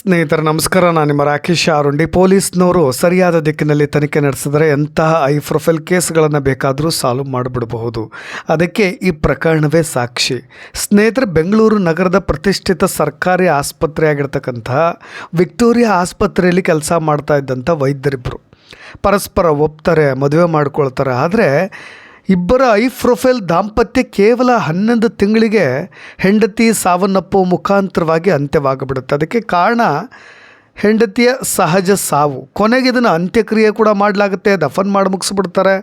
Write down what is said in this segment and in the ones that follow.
ಸ್ನೇಹಿತರೆ, ನಮಸ್ಕಾರ. ನಾನು ನಿಮ್ಮ ರಾಕೇಶ್ ಆರುಂಡಿ. ಪೊಲೀಸ್ನವರು ಸರಿಯಾದ ದಿಕ್ಕಿನಲ್ಲಿ ತನಿಖೆ ನಡೆಸಿದರೆ ಎಂತಹ ಐ ಪ್ರೊಫೈಲ್ ಕೇಸ್ಗಳನ್ನು ಬೇಕಾದರೂ ಸಾಲ್ವ್ ಮಾಡಿಬಿಡಬಹುದು. ಅದಕ್ಕೆ ಈ ಪ್ರಕರಣವೇ ಸಾಕ್ಷಿ. ಸ್ನೇಹಿತರೆ, ಬೆಂಗಳೂರು ನಗರದ ಪ್ರತಿಷ್ಠಿತ ಸರ್ಕಾರಿ ಆಸ್ಪತ್ರೆಯಾಗಿರ್ತಕ್ಕಂತಹ ವಿಕ್ಟೋರಿಯಾ ಆಸ್ಪತ್ರೆಯಲ್ಲಿ ಕೆಲಸ ಮಾಡ್ತಾ ಇದ್ದಂಥ ವೈದ್ಯರಿಬ್ಬರು ಪರಸ್ಪರ ಒಪ್ತಾರೆ, ಮದುವೆ ಮಾಡ್ಕೊಳ್ತಾರೆ. ಆದರೆ ಇಬ್ಬರ ಐ ಪ್ರೊಫೈಲ್ ದಾಂಪತ್ಯ ಕೇವಲ ಹನ್ನೊಂದು ತಿಂಗಳಿಗೆ ಹೆಂಡತಿ ಸಾವನ್ನಪ್ಪುವ ಮುಖಾಂತರವಾಗಿ ಅಂತ್ಯವಾಗಿಬಿಡುತ್ತೆ. ಅದಕ್ಕೆ ಕಾರಣ ಹೆಂಡತಿಯ ಸಹಜ ಸಾವು. ಕೊನೆಗೆ ಇದನ್ನು ಅಂತ್ಯಕ್ರಿಯೆ ಕೂಡ ಮಾಡಲಾಗುತ್ತೆ, ದಫನ್ ಮಾಡಿ ಮುಗಿಸ್ಬಿಡ್ತಾರೆ.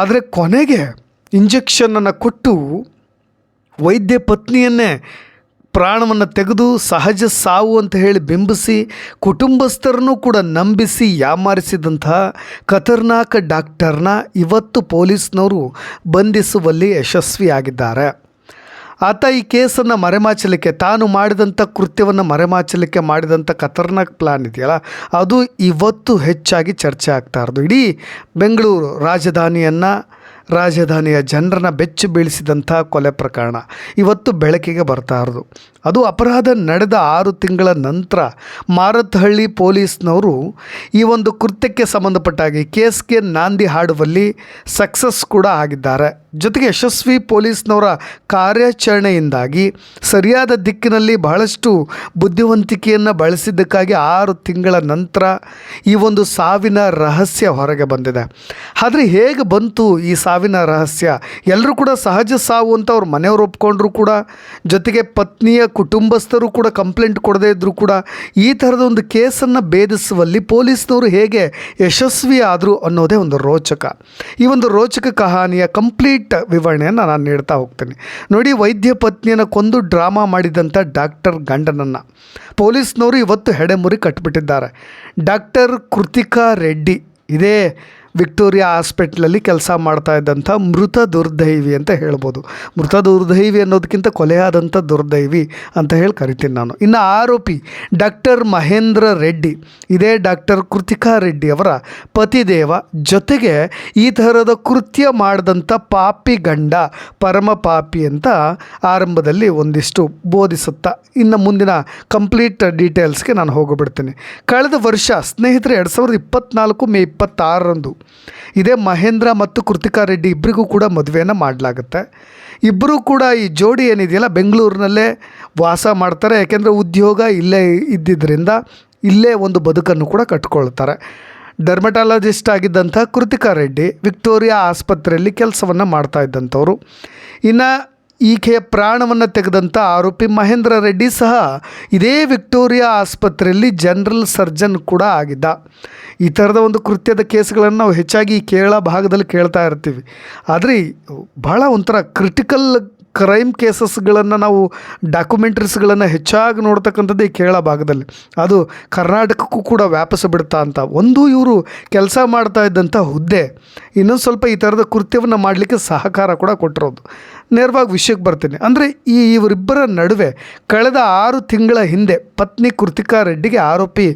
ಆದರೆ ಕೊನೆಗೆ ಇಂಜೆಕ್ಷನನ್ನು ಕೊಟ್ಟು ವೈದ್ಯ ಪತ್ನಿಯನ್ನೇ ಪ್ರಾಣವನ್ನು ತೆಗೆದು ಸಹಜ ಸಾವು ಅಂತ ಹೇಳಿ ಬಿಂಬಿಸಿ ಕುಟುಂಬಸ್ಥರನ್ನು ಕೂಡ ನಂಬಿಸಿ ಯಾಮಾರಿಸಿದಂತಹ ಖತರ್ನಾಕ್ ಡಾಕ್ಟರ್ನ ಇವತ್ತು ಪೊಲೀಸ್ನವರು ಬಂಧಿಸುವಲ್ಲಿ ಯಶಸ್ವಿಯಾಗಿದ್ದಾರೆ. ಆತ ಈ ಕೇಸನ್ನು ಮರೆಮಾಚಲಿಕ್ಕೆ, ತಾನು ಮಾಡಿದಂಥ ಕೃತ್ಯವನ್ನು ಮರೆಮಾಚಲಿಕ್ಕೆ ಮಾಡಿದಂಥ ಖತರ್ನಾಕ್ ಪ್ಲಾನ್ ಇದೆಯಲ್ಲ, ಅದು ಇವತ್ತು ಹೆಚ್ಚಾಗಿ ಚರ್ಚೆ ಆಗ್ತಾ ಇರೋದು. ಇಡೀ ಬೆಂಗಳೂರು ರಾಜಧಾನಿಯನ್ನು ರಾಜಧಾನಿಯ ಜನರನ್ನ ಬೆಚ್ಚು ಬೀಳಿಸಿದಂಥ ಕೊಲೆ ಪ್ರಕರಣ. ಇವತ್ತು ಬೆಳಕಿಗೆ ಬರ್ತಾ ಇರೋದು. ಅದು ಅಪರಾಧ ನಡೆದ ಆರು ತಿಂಗಳ ನಂತರ ಮಾರತ್ಹಳ್ಳಿ ಪೊಲೀಸ್ನವರು ಈ ಒಂದು ಕೃತ್ಯಕ್ಕೆ ಸಂಬಂಧಪಟ್ಟಾಗಿ ಕೇಸ್ಗೆ ನಾಂದಿ ಹಾಡುವಲ್ಲಿ ಸಕ್ಸಸ್ ಕೂಡ ಆಗಿದ್ದಾರೆ. ಜೊತೆಗೆ ಯಶಸ್ವಿ ಪೊಲೀಸ್ನವರ ಕಾರ್ಯಾಚರಣೆಯಿಂದಾಗಿ ಸರಿಯಾದ ದಿಕ್ಕಿನಲ್ಲಿ ಬಹಳಷ್ಟು ಬುದ್ಧಿವಂತಿಕೆಯನ್ನು ಬಳಸಿದ್ದಕ್ಕಾಗಿ ಆರು ತಿಂಗಳ ನಂತರ ಈ ಒಂದು ಸಾವಿನ ರಹಸ್ಯ ಹೊರಗೆ ಬಂದಿದೆ. ಆದರೆ ಹೇಗೆ ಬಂತು ಈ ಸಾವಿನ ರಹಸ್ಯ. ಎಲ್ಲರೂ ಕೂಡ ಸಹಜ ಸಾವು ಅಂತ ಅವ್ರ ಮನೆಯವರು ಒಪ್ಕೊಂಡ್ರು ಕೂಡ. ಜೊತೆಗೆ ಪತ್ನಿಯ ಕುಟುಂಬಸ್ಥರು ಕೂಡ ಕಂಪ್ಲೇಂಟ್ ಕೊಡದೇ ಇದ್ದರೂ ಕೂಡ. ಈ ಥರದ ಒಂದು ಕೇಸನ್ನು ಭೇದಿಸುವಲ್ಲಿ ಪೊಲೀಸ್ನವರು ಹೇಗೆ ಯಶಸ್ವಿ ಆದರು ಅನ್ನೋದೇ ಒಂದು ರೋಚಕ. ಈ ಒಂದು ರೋಚಕ ಕಹಾನಿಯ ಕಂಪ್ಲೀಟ್ ವಿವರಣೆಯನ್ನು ನಾನು ನೀಡ್ತಾ ಹೋಗ್ತೀನಿ. ನೋಡಿ, ವೈದ್ಯ ಪತ್ನಿಯನ್ನು ಕೊಂದು ಡ್ರಾಮಾ ಮಾಡಿದಂಥ ಡಾಕ್ಟರ್ ಗಂಡನನ್ನು. ಪೊಲೀಸ್ನವರು ಇವತ್ತು ಹೆಡೆಮುರಿ ಕಟ್ಬಿಟ್ಟಿದ್ದಾರೆ. ಡಾಕ್ಟರ್ ಕೃತಿಕಾ ರೆಡ್ಡಿ. ಇದೇ ವಿಕ್ಟೋರಿಯಾ ಹಾಸ್ಪಿಟ್ಲಲ್ಲಿ ಕೆಲಸ ಮಾಡ್ತಾ ಇದ್ದಂಥ ಮೃತ ದುರ್ದೈವಿ ಅಂತ ಹೇಳ್ಬೋದು. ಮೃತ ದುರ್ದೈವಿ ಅನ್ನೋದಕ್ಕಿಂತ ಕೊಲೆಯಾದಂಥ ದುರ್ದೈವಿ ಅಂತ ಹೇಳಿ ಕರಿತೀನಿ ನಾನು. ಇನ್ನು ಆರೋಪಿ ಡಾಕ್ಟರ್ ಮಹೇಂದ್ರ ರೆಡ್ಡಿ, ಇದೇ ಡಾಕ್ಟರ್ ಕೃತಿಕಾ ರೆಡ್ಡಿ ಅವರ ಪತಿದೇವ ಜೊತೆಗೆ ಈ ಥರದ ಕೃತ್ಯ ಮಾಡಿದಂಥ ಪಾಪಿ ಗಂಡ, ಪರಮ ಪಾಪಿ ಅಂತ ಆರಂಭದಲ್ಲಿ ಒಂದಿಷ್ಟು ಬೋಧಿಸುತ್ತಾ, ಇನ್ನು ಮುಂದಿನ ಕಂಪ್ಲೀಟ್ ಡೀಟೇಲ್ಸ್ಗೆ ನಾನು ಹೋಗಿಬಿಡ್ತೀನಿ. ಕಳೆದ ವರ್ಷ ಸ್ನೇಹಿತರೆ, ಎರಡು ಸಾವಿರದ ಇಪ್ಪತ್ತ್ನಾಲ್ಕು ಮೇ ಇಪ್ಪತ್ತಾರರಂದು ಇದೇ ಮಹೇಂದ್ರ ಮತ್ತು ಕೃತಿಕಾ ರೆಡ್ಡಿ ಇಬ್ಬರಿಗೂ ಕೂಡ ಮದುವೆಯನ್ನು ಮಾಡಲಾಗುತ್ತೆ. ಇಬ್ಬರೂ ಕೂಡ ಈ ಜೋಡಿ ಏನಿದೆಯಲ್ಲ, ಬೆಂಗಳೂರಿನಲ್ಲೇ ವಾಸ ಮಾಡ್ತಾರೆ. ಯಾಕೆಂದರೆ ಉದ್ಯೋಗ ಇಲ್ಲೇ ಇದ್ದಿದ್ದರಿಂದ ಇಲ್ಲೇ ಒಂದು ಬದುಕನ್ನು ಕೂಡ ಕಟ್ಕೊಳ್ತಾರೆ. ಡರ್ಮಟಾಲಜಿಸ್ಟ್ ಆಗಿದ್ದಂಥ ಕೃತಿಕಾ ರೆಡ್ಡಿ ವಿಕ್ಟೋರಿಯಾ ಆಸ್ಪತ್ರೆಯಲ್ಲಿ ಕೆಲಸವನ್ನು ಮಾಡ್ತಾ ಇದ್ದಂಥವ್ರು. ಇನ್ನು ಈಕೆಯ ಪ್ರಾಣವನ್ನು ತೆಗೆದಂಥ ಆರೋಪಿ ಮಹೇಂದ್ರ ರೆಡ್ಡಿ ಸಹ ಇದೇ ವಿಕ್ಟೋರಿಯಾ ಆಸ್ಪತ್ರೆಯಲ್ಲಿ ಜನರಲ್ ಸರ್ಜನ್ ಕೂಡ ಆಗಿದ್ದ. ಈ ಥರದ ಒಂದು ಕೃತ್ಯದ ಕೇಸ್ಗಳನ್ನು ನಾವು ಹೆಚ್ಚಾಗಿ ಕೇರಳ ಭಾಗದಲ್ಲಿ ಕೇಳ್ತಾ ಇರ್ತೀವಿ. ಆದರೆ ಭಾಳ ಒಂಥರ ಕ್ರಿಟಿಕಲ್ ಕ್ರೈಮ್ ಕೇಸಸ್ಗಳನ್ನು ನಾವು ಡಾಕ್ಯುಮೆಂಟ್ರೀಸ್ಗಳನ್ನು ಹೆಚ್ಚಾಗಿ ನೋಡ್ತಕ್ಕಂಥದ್ದು ಈ ಕೇರಳ ಭಾಗದಲ್ಲಿ. ಅದು ಕರ್ನಾಟಕಕ್ಕೂ ಕೂಡ ವ್ಯಾಪಿಸಿಬಿಡ್ತಾ ಅಂತ. ಒಂದು ಇವರು ಕೆಲಸ ಮಾಡ್ತಾ ಇದ್ದಂಥ ಹುದ್ದೆ ಇನ್ನೊಂದು ಸ್ವಲ್ಪ ಈ ಥರದ ಕೃತ್ಯವನ್ನು ಮಾಡಲಿಕ್ಕೆ ಸಹಕಾರ ಕೂಡ ಕೊಟ್ಟಿರೋದು. ನೇರವಾಗಿ ವಿಷಯಕ್ಕೆ ಬರ್ತೀನಿ. ಅಂದರೆ ಈ ಇವರಿಬ್ಬರ ನಡುವೆ ಕಳೆದ ಆರು ತಿಂಗಳ ಹಿಂದೆ ಪತ್ನಿ ಕೃತಿಕಾ ರೆಡ್ಡಿಗೆ ಆರೋಪಿ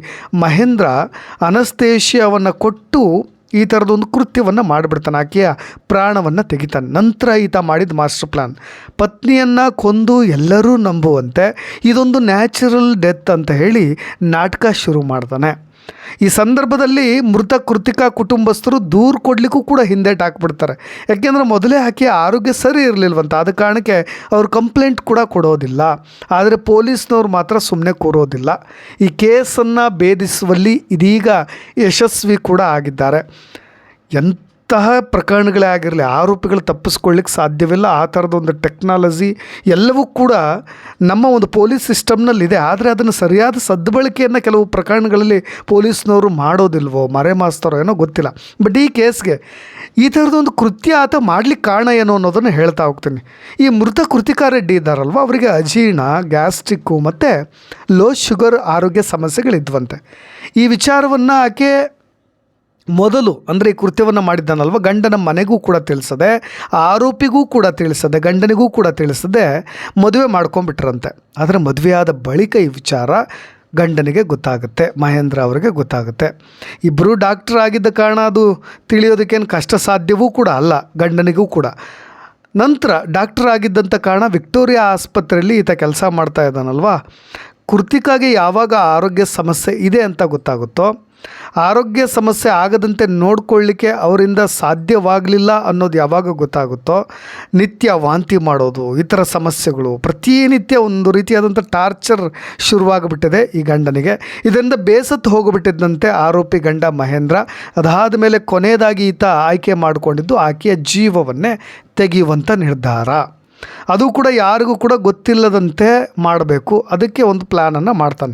ಮಹೇಂದ್ರ ಅನಸ್ತೇಶಿಯಾವನ್ನು ಕೊಟ್ಟು ಈ ಥರದೊಂದು ಕೃತ್ಯವನ್ನು ಮಾಡಿಬಿಡ್ತಾನೆ. ಆಕೆಯ ಪ್ರಾಣವನ್ನು ತೆಗಿತಾನೆ. ನಂತರ ಈತ ಮಾಡಿದ ಮಾಸ್ಟರ್ ಪ್ಲ್ಯಾನ್ ಪತ್ನಿಯನ್ನು ಕೊಂದು ಎಲ್ಲರೂ ನಂಬುವಂತೆ ಇದೊಂದು ನ್ಯಾಚುರಲ್ ಡೆತ್ ಅಂತ ಹೇಳಿ ನಾಟಕ ಶುರು ಮಾಡ್ತಾನೆ. ಈ ಸಂದರ್ಭದಲ್ಲಿ ಮೃತ ಕೃತಿಕಾ ಕುಟುಂಬಸ್ಥರು ದೂರು ಕೊಡಲಿಕ್ಕೂ ಕೂಡ ಹಿಂದೇಟ್ ಹಾಕ್ಬಿಡ್ತಾರೆ. ಯಾಕೆಂದರೆ ಮೊದಲೇ ಹಾಕಿ ಆರೋಗ್ಯ ಸರಿ ಇರಲಿಲ್ವಂತ, ಆದ ಕಾರಣಕ್ಕೆ ಅವ್ರು ಕಂಪ್ಲೇಂಟ್ ಕೂಡ ಕೊಡೋದಿಲ್ಲ. ಆದರೆ ಪೊಲೀಸ್ನವ್ರು ಮಾತ್ರ ಸುಮ್ಮನೆ ಕೂರೋದಿಲ್ಲ. ಈ ಕೇಸನ್ನು ಭೇದಿಸುವಲ್ಲಿ ಇದೀಗ ಯಶಸ್ವಿ ಕೂಡ ಆಗಿದ್ದಾರೆ. ಎಂತಹ ಪ್ರಕರಣಗಳೇ ಆಗಿರಲಿ, ಆರೋಪಿಗಳು ತಪ್ಪಿಸ್ಕೊಳ್ಳಿಕ್ಕೆ ಸಾಧ್ಯವಿಲ್ಲ. ಆ ಥರದ ಒಂದು ಟೆಕ್ನಾಲಜಿ ಎಲ್ಲವೂ ಕೂಡ ನಮ್ಮ ಒಂದು ಪೊಲೀಸ್ ಸಿಸ್ಟಮ್ನಲ್ಲಿದೆ. ಆದರೆ ಅದನ್ನು ಸರಿಯಾದ ಸದ್ಬಳಕೆಯನ್ನು ಕೆಲವು ಪ್ರಕರಣಗಳಲ್ಲಿ ಪೊಲೀಸ್ನವರು ಮಾಡೋದಿಲ್ವೋ ಮರೆ ಮಾಸ್ತಾರೋ ಏನೋ ಗೊತ್ತಿಲ್ಲ. ಬಟ್ ಈ ಕೇಸ್ಗೆ ಈ ಥರದೊಂದು ಕೃತ್ಯ ಆತ ಮಾಡ್ಲಿಕ್ಕೆ ಕಾರಣ ಏನು ಅನ್ನೋದನ್ನು ಹೇಳ್ತಾ ಹೋಗ್ತೀನಿ. ಈ ಮೃತ ಕೃತಿಕಾ ರೆಡ್ಡಿ ಇದ್ದಾರಲ್ವ? ಅವರಿಗೆ ಅಜೀರ್ಣ, ಗ್ಯಾಸ್ಟ್ರಿಕ್ಕು ಮತ್ತು ಲೋ ಶುಗರ್ ಆರೋಗ್ಯ ಸಮಸ್ಯೆಗಳಿದ್ವಂತೆ. ಈ ವಿಚಾರವನ್ನು ಆಕೆ ಮೊದಲು ಅಂದರೆ ಈ ಕೃತ್ಯವನ್ನು ಮಾಡಿದ್ದಾನಲ್ವ? ಗಂಡನ ಮನೆಗೂ ಕೂಡ ತಿಳಿಸದೆ ಆರೋಪಿಗೂ ಕೂಡ ತಿಳಿಸದೆ, ಗಂಡನಿಗೂ ಕೂಡ ತಿಳಿಸದೆ ಮದುವೆ ಮಾಡ್ಕೊಂಬಿಟ್ರಂತೆ ಆದರೆ ಮದುವೆಯಾದ ಬಳಿಕ ಈ ವಿಚಾರ ಗಂಡನಿಗೆ ಗೊತ್ತಾಗುತ್ತೆ, ಮಹೇಂದ್ರ ಅವರಿಗೆ ಗೊತ್ತಾಗುತ್ತೆ. ಇಬ್ಬರೂ ಡಾಕ್ಟರ್ ಆಗಿದ್ದ ಕಾರಣ ಅದು ತಿಳಿಯೋದಕ್ಕೇನು ಕಷ್ಟ ಸಾಧ್ಯವೂ ಕೂಡ ಅಲ್ಲ, ಗಂಡನಿಗೂ ಕೂಡ. ನಂತರ ಡಾಕ್ಟರ್ ಆಗಿದ್ದಂಥ ಕಾರಣ ವಿಕ್ಟೋರಿಯಾ ಆಸ್ಪತ್ರೆಯಲ್ಲಿ ಈತ ಕೆಲಸ ಮಾಡ್ತಾ ಇದ್ದಾನಲ್ವಾ? ಕೃತಿಕಾಗೆ ಯಾವಾಗ ಆರೋಗ್ಯ ಸಮಸ್ಯೆ ಇದೆ ಅಂತ ಗೊತ್ತಾಗುತ್ತೋ ಆರೋಗ್ಯ ಸಮಸ್ಯೆ ಆಗದಂತೆ ನೋಡಿಕೊಳ್ಳಿಕ್ಕೆ ಅವರಿಂದ ಸಾಧ್ಯವಾಗಲಿಲ್ಲ ಅನ್ನೋದು ಯಾವಾಗ ಗೊತ್ತಾಗುತ್ತೋ ನಿತ್ಯ ವಾಂತಿ ಮಾಡೋದು, ಇತರ ಸಮಸ್ಯೆಗಳು ಪ್ರತಿನಿತ್ಯ ಒಂದು ರೀತಿಯಾದಂಥ ಟಾರ್ಚರ್ ಶುರುವಾಗಿಬಿಟ್ಟಿದೆ ಈ ಗಂಡನಿಗೆ. ಇದರಿಂದ ಬೇಸತ್ತು ಹೋಗಿಬಿಟ್ಟಿದ್ದಂತೆ ಆರೋಪಿ ಗಂಡ ಮಹೇಂದ್ರ, ಅದಾದ ಮೇಲೆ ಕೊನೆಯದಾಗಿ ಈತ ಆಯ್ಕೆ ಮಾಡಿಕೊಂಡಿದ್ದು ಆಕೆಯ ಜೀವವನ್ನೇ ತೆಗೆಯುವಂಥ ನಿರ್ಧಾರ. ಅದು ಕೂಡ ಯಾರಿಗೂ ಕೂಡ ಗೊತ್ತಿಲ್ಲದಂತೆ ಮಾಡಬೇಕು. ಅದಕ್ಕೆ ಒಂದು ಪ್ಲ್ಯಾನನ್ನು ಮಾಡ್ತಾನೆ.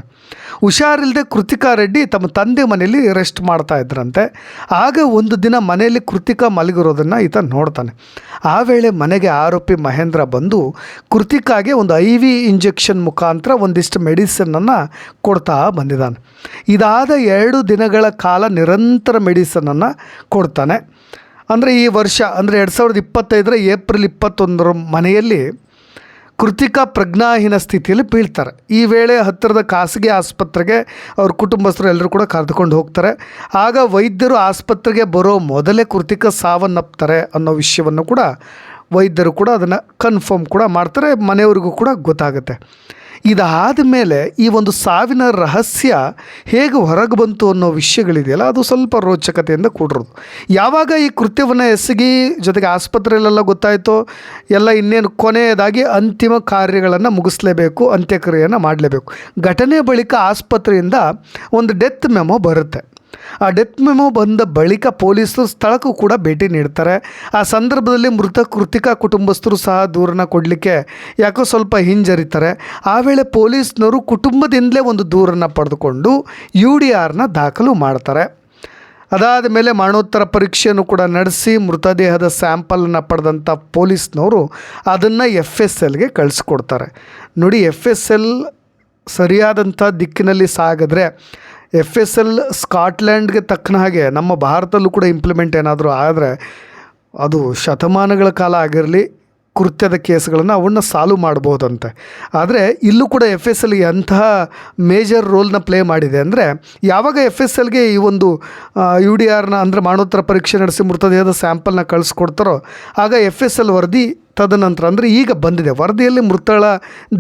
ಹುಷಾರಿಲ್ಲದೆ ಕೃತಿಕಾ ರೆಡ್ಡಿ ತಮ್ಮ ತಂದೆ ಮನೆಯಲ್ಲಿ ರೆಸ್ಟ್ ಮಾಡ್ತಾ ಇದ್ರಂತೆ. ಆಗ ಒಂದು ದಿನ ಮನೆಯಲ್ಲಿ ಕೃತಿಕಾ ಮಲಗಿರೋದನ್ನು ಈತ ನೋಡ್ತಾನೆ. ಆ ವೇಳೆ ಮನೆಗೆ ಆರೋಪಿ ಮಹೇಂದ್ರ ಬಂದು ಕೃತಿಕಾಗೆ ಒಂದು ಐ ವಿ ಇಂಜೆಕ್ಷನ್ ಮುಖಾಂತರ ಒಂದಿಷ್ಟು ಮೆಡಿಸನನ್ನು ಕೊಡ್ತಾ ಬಂದಿದ್ದಾನೆ. ಇದಾದ ಎರಡು ದಿನಗಳ ಕಾಲ ನಿರಂತರ ಮೆಡಿಸನನ್ನು ಕೊಡ್ತಾನೆ. ಅಂದರೆ ಈ ವರ್ಷ, ಅಂದರೆ ಎರಡು ಸಾವಿರದ ಇಪ್ಪತ್ತೈದರ ಏಪ್ರಿಲ್ ಇಪ್ಪತ್ತೊಂದರ ಮನೆಯಲ್ಲಿ ಕೃತಿಕಾ ಪ್ರಜ್ಞಾಹೀನ ಸ್ಥಿತಿಯಲ್ಲಿ ಬೀಳ್ತಾರೆ. ಈ ವೇಳೆ ಹತ್ತಿರದ ಖಾಸಗಿ ಆಸ್ಪತ್ರೆಗೆ ಅವ್ರ ಕುಟುಂಬಸ್ಥರು ಎಲ್ಲರೂ ಕೂಡ ಕರೆದುಕೊಂಡು ಹೋಗ್ತಾರೆ. ಆಗ ವೈದ್ಯರು ಆಸ್ಪತ್ರೆಗೆ ಬರೋ ಮೊದಲೇ ಕೃತಿಕ ಸಾವನ್ನಪ್ತಾರೆ ಅನ್ನೋ ವಿಷಯವನ್ನು ಕೂಡ ವೈದ್ಯರು ಕೂಡ ಅದನ್ನು ಕನ್ಫರ್ಮ್ ಕೂಡ ಮಾಡ್ತಾರೆ. ಮನೆಯವ್ರಿಗೂ ಕೂಡ ಗೊತ್ತಾಗುತ್ತೆ. ಇದಾದ ಮೇಲೆ ಈ ಒಂದು ಸಾವಿನ ರಹಸ್ಯ ಹೇಗೆ ಹೊರಗೆ ಬಂತು ಅನ್ನೋ ವಿಷಯಗಳಿದೆಯಲ್ಲ, ಅದು ಸ್ವಲ್ಪ ರೋಚಕತೆಯಿಂದ ಕೂಡಿರೋದು. ಯಾವಾಗ ಈ ಕೃತ್ಯವನ್ನು ಎಸಗಿ ಜೊತೆಗೆ ಆಸ್ಪತ್ರೆಯಲ್ಲೆಲ್ಲ ಗೊತ್ತಾಯಿತೋ, ಎಲ್ಲ ಇನ್ನೇನು ಕೊನೆಯದಾಗಿ ಅಂತಿಮ ಕಾರ್ಯಗಳನ್ನು ಮುಗಿಸ್ಲೇಬೇಕು, ಅಂತ್ಯಕ್ರಿಯೆಯನ್ನು ಮಾಡಲೇಬೇಕು. ಘಟನೆ ಬಳಿಕ ಆಸ್ಪತ್ರೆಯಿಂದ ಒಂದು ಡೆತ್ ಮೆಮೊ ಬರುತ್ತೆ. ಆ ಡೆತ್ ಮೆಮೊ ಬಂದ ಬಳಿಕ ಪೊಲೀಸರು ಸ್ಥಳಕ್ಕೂ ಕೂಡ ಭೇಟಿ ನೀಡ್ತಾರೆ. ಆ ಸಂದರ್ಭದಲ್ಲಿ ಮೃತ ಕೃತಿಕಾ ಕುಟುಂಬಸ್ಥರು ಸಹ ದೂರನ್ನ ಕೊಡಲಿಕ್ಕೆ ಯಾಕೋ ಸ್ವಲ್ಪ ಹಿಂಜರಿತಾರೆ. ಆ ವೇಳೆ ಪೊಲೀಸ್ನವರು ಕುಟುಂಬದಿಂದಲೇ ಒಂದು ದೂರನ್ನು ಪಡೆದುಕೊಂಡು ಯು ಡಿ ಆರ್ನ ದಾಖಲು ಮಾಡ್ತಾರೆ. ಅದಾದ ಮೇಲೆ ಮರಣೋತ್ತರ ಪರೀಕ್ಷೆಯನ್ನು ಕೂಡ ನಡೆಸಿ ಮೃತದೇಹದ ಸ್ಯಾಂಪಲನ್ನು ಪಡೆದಂಥ ಪೊಲೀಸ್ನವರು ಅದನ್ನು ಎಫ್ ಎಸ್ ಎಲ್ಗೆ ಕಳಿಸ್ಕೊಡ್ತಾರೆ. ನೋಡಿ, ಎಫ್ ಎಸ್ ಎಲ್ ಸರಿಯಾದಂಥ ದಿಕ್ಕಿನಲ್ಲಿ ಸಾಗಿದ್ರೆ ಎಫ್ ಎಸ್ ಎಲ್ ಸ್ಕಾಟ್ಲ್ಯಾಂಡ್ಗೆ ತಕ್ಕನ ಹಾಗೆ ನಮ್ಮ ಭಾರತದಲ್ಲೂ ಕೂಡ ಇಂಪ್ಲಿಮೆಂಟ್ ಏನಾದರೂ ಆದರೆ ಅದು ಶತಮಾನಗಳ ಕಾಲ ಆಗಿರಲಿ ಕೃತ್ಯದ ಕೇಸ್ಗಳನ್ನು ಅವನ್ನ ಸಾಲ್ವ್ ಮಾಡ್ಬೋದಂತೆ. ಆದರೆ ಇಲ್ಲೂ ಕೂಡ ಎಫ್ ಎಸ್ ಎಲ್ಗೆ ಅಂತಹ ಮೇಜರ್ ರೋಲ್ನ ಪ್ಲೇ ಮಾಡಿದೆ ಅಂದರೆ ಯಾವಾಗ ಎಫ್ ಎಸ್ ಎಲ್ಗೆ ಈ ಒಂದು ಯು ಡಿ ಆರ್ನ ಅಂದರೆ ಮಾಡೋತ್ತರ ಪರೀಕ್ಷೆ ನಡೆಸಿ ಮೃತದೇಹದ ಸ್ಯಾಂಪಲ್ನ ಕಳಿಸ್ಕೊಡ್ತಾರೋ, ಆಗ ಎಫ್ ಎಸ್ ಎಲ್ ವರದಿ ತದನಂತರ ಅಂದರೆ ಈಗ ಬಂದಿದೆ. ವರದಿಯಲ್ಲಿ ಮೃತಳ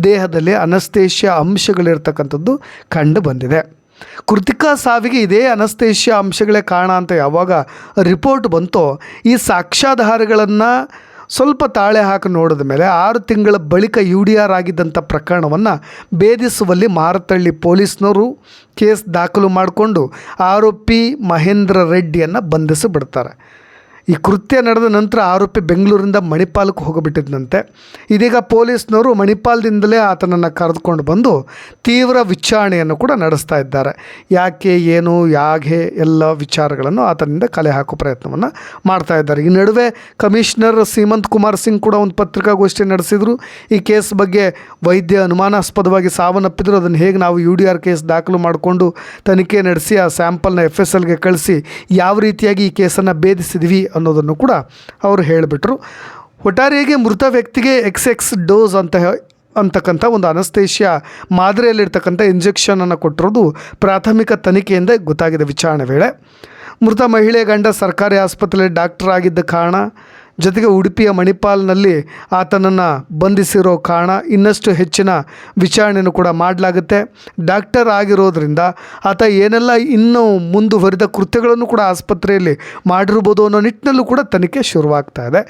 ದೇಹದಲ್ಲಿ ಅನಸ್ತೇಷ್ಯ ಅಂಶಗಳಿರ್ತಕ್ಕಂಥದ್ದು ಕಂಡು ಬಂದಿದೆ. ಕೃತಿಕಾ ಸಾವಿಗೆ ಇದೇ ಅನಸ್ತೇಷ್ಯ ಅಂಶಗಳೇ ಕಾರಣ ಅಂತ ಯಾವಾಗ ರಿಪೋರ್ಟ್ ಬಂತೋ, ಈ ಸಾಕ್ಷ್ಯಾಧಾರಗಳನ್ನು ಸ್ವಲ್ಪ ತಾಳೆ ಹಾಕಿ ನೋಡಿದ ಮೇಲೆ ಆರು ತಿಂಗಳ ಬಳಿಕ ಯು ಡಿ ಆರ್ ಆಗಿದ್ದಂಥ ಪ್ರಕರಣವನ್ನು ಭೇದಿಸುವಲ್ಲಿ ಮಾರತಳ್ಳಿ ಪೊಲೀಸ್ನವರು ಕೇಸ್ ದಾಖಲು ಮಾಡಿಕೊಂಡು ಆರೋಪಿ ಮಹೇಂದ್ರ ರೆಡ್ಡಿಯನ್ನು ಬಂಧಿಸಿ ಬಿಡ್ತಾರೆ. ಈ ಕೃತ್ಯ ನಡೆದ ನಂತರ ಆರೋಪಿ ಬೆಂಗಳೂರಿಂದ ಮಣಿಪಾಲಕ್ಕೆ ಹೋಗಿಬಿಟ್ಟಿದ್ದಂತೆ ಇದೀಗ ಪೊಲೀಸ್ನವರು ಮಣಿಪಾಲದಿಂದಲೇ ಆತನನ್ನು ಕರೆದುಕೊಂಡು ಬಂದು ತೀವ್ರ ವಿಚಾರಣೆಯನ್ನು ಕೂಡ ನಡೆಸ್ತಾ ಇದ್ದಾರೆ. ಯಾಕೆ, ಏನು ಯಾಕೆ ಎಲ್ಲ ವಿಚಾರಗಳನ್ನು ಆತನಿಂದ ಕಲೆ ಹಾಕೋ ಪ್ರಯತ್ನವನ್ನು ಮಾಡ್ತಾ ಇದ್ದಾರೆ. ಈ ನಡುವೆ ಕಮಿಷನರ್ ಸೀಮಂತ್ ಕುಮಾರ್ ಸಿಂಗ್ ಕೂಡ ಒಂದು ಪತ್ರಿಕಾಗೋಷ್ಠಿ ನಡೆಸಿದರು. ಈ ಕೇಸ್ ಬಗ್ಗೆ ವೈದ್ಯ ಅನುಮಾನಾಸ್ಪದವಾಗಿ ಸಾವನ್ನಪ್ಪಿದ್ರು. ಅದನ್ನು ಹೇಗೆ ನಾವು ಯು ಡಿ ಆರ್ ಕೇಸ್ ದಾಖಲು ಮಾಡಿಕೊಂಡು ತನಿಖೆ ನಡೆಸಿ ಆ ಸ್ಯಾಂಪಲ್ನ ಎಫ್ ಎಸ್ ಎಲ್ಗೆ ಕಳಿಸಿ ಯಾವ ರೀತಿಯಾಗಿ ಈ ಕೇಸನ್ನು ಭೇದಿಸಿದ್ವಿ ಅನ್ನೋದನ್ನು ಕೂಡ ಅವರು ಹೇಳಿಬಿಟ್ರು. ಒಟ್ಟಾರೆಯಾಗಿ ಮೃತ ವ್ಯಕ್ತಿಗೆ ಎಕ್ಸ್ ಎಕ್ಸ್ ಡೋಸ್ ಅಂತ ಅಂತಕ್ಕಂಥ ಒಂದು ಅನಸ್ತೇಷ್ಯ ಮಾದರಿಯಲ್ಲಿರ್ತಕ್ಕಂಥ ಇಂಜೆಕ್ಷನನ್ನು ಕೊಟ್ಟಿರೋದು ಪ್ರಾಥಮಿಕ ತನಿಖೆಯಿಂದ ಗೊತ್ತಾಗಿದೆ ವಿಚಾರಣೆ ವೇಳೆ. ಮೃತ ಮಹಿಳೆ ಗಂಡ ಸರ್ಕಾರಿ ಆಸ್ಪತ್ರೆಯಲ್ಲಿ ಡಾಕ್ಟರ್ ಆಗಿದ್ದ ಕಾರಣ ಜೊತೆಗೆ ಉಡುಪಿಯ ಮಣಿಪಾಲ್ನಲ್ಲಿ ಆತನನ್ನು ಬಂಧಿಸಿರೋ ಕಾರಣ ಇನ್ನಷ್ಟು ಹೆಚ್ಚಿನ ವಿಚಾರಣೆಯನ್ನು ಕೂಡ ಮಾಡಲಾಗುತ್ತೆ. ಡಾಕ್ಟರ್ ಆಗಿರೋದ್ರಿಂದ ಆತ ಏನೆಲ್ಲ ಇನ್ನೂ ಮುಂದುವರಿದ ಕೃತ್ಯಗಳನ್ನು ಕೂಡ ಆಸ್ಪತ್ರೆಯಲ್ಲಿ ಮಾಡಿರ್ಬೋದು ಅನ್ನೋ ನಿಟ್ಟಿನಲ್ಲೂ ಕೂಡ ತನಿಖೆ ಶುರುವಾಗ್ತಾ ಇದೆ.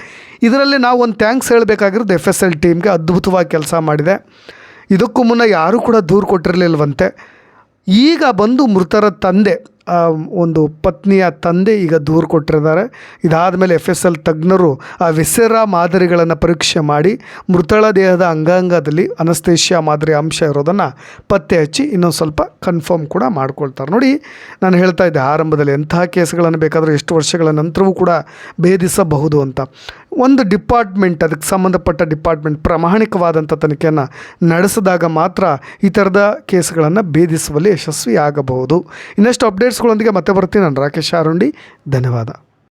ಇದರಲ್ಲಿ ನಾವು ಒಂದು ಥ್ಯಾಂಕ್ಸ್ ಹೇಳಬೇಕಾಗಿರೋದು ಎಫ್ ಎಸ್ ಎಲ್ ಟೀಮ್ಗೆ ಅದ್ಭುತವಾಗಿ ಕೆಲಸ ಮಾಡಿದೆ. ಇದಕ್ಕೂ ಮುನ್ನ ಯಾರೂ ಕೂಡ ದೂರು ಕೊಟ್ಟಿರಲಿಲ್ವಂತೆ. ಈಗ ಬಂದು ಮೃತರ ತಂದೆ ಒಂದು ಪತ್ನಿಯ ತಂದೆ ಈಗ ದೂರು ಕೊಟ್ಟಿರ್ತಾರೆ. ಇದಾದ ಮೇಲೆ ಎಫ್ ಎಸ್ ಎಲ್ ತಜ್ಞರು ಆ ವಿಸೆರಾ ಮಾದರಿಗಳನ್ನು ಪರೀಕ್ಷೆ ಮಾಡಿ ಮೃತಳ ದೇಹದ ಅಂಗಾಂಗದಲ್ಲಿ ಅನಸ್ತೇಷ್ಯಾ ಮಾದರಿ ಅಂಶ ಇರೋದನ್ನು ಪತ್ತೆ ಹಚ್ಚಿ ಇನ್ನೊಂದು ಸ್ವಲ್ಪ ಕನ್ಫರ್ಮ್ ಕೂಡ ಮಾಡ್ಕೊಳ್ತಾರೆ. ನೋಡಿ, ನಾನು ಹೇಳ್ತಾ ಇದ್ದೆ ಆರಂಭದಲ್ಲಿ ಎಂತಹ ಕೇಸ್ಗಳನ್ನು ಬೇಕಾದರೂ ಎಷ್ಟು ವರ್ಷಗಳ ನಂತರವೂ ಕೂಡ ಭೇದಿಸಬಹುದು ಅಂತ. ಒಂದು ಡಿಪಾರ್ಟ್ಮೆಂಟ್, ಅದಕ್ಕೆ ಸಂಬಂಧಪಟ್ಟ ಡಿಪಾರ್ಟ್ಮೆಂಟ್ ಪ್ರಾಮಾಣಿಕವಾದಂಥ ತನಿಖೆಯನ್ನು ನಡೆಸಿದಾಗ ಮಾತ್ರ ಈ ಥರದ ಕೇಸ್ಗಳನ್ನು ಭೇದಿಸುವಲ್ಲಿ ಯಶಸ್ವಿ ಆಗಬಹುದು ಇನ್ನಷ್ಟು ಅಪ್ಡೇಟ್ಸ್ಗಳೊಂದಿಗೆ ಮತ್ತೆ ಬರ್ತೀನಿ ನಾನು ರಾಕೇಶ್ ಆರುಂಡಿ ಧನ್ಯವಾದ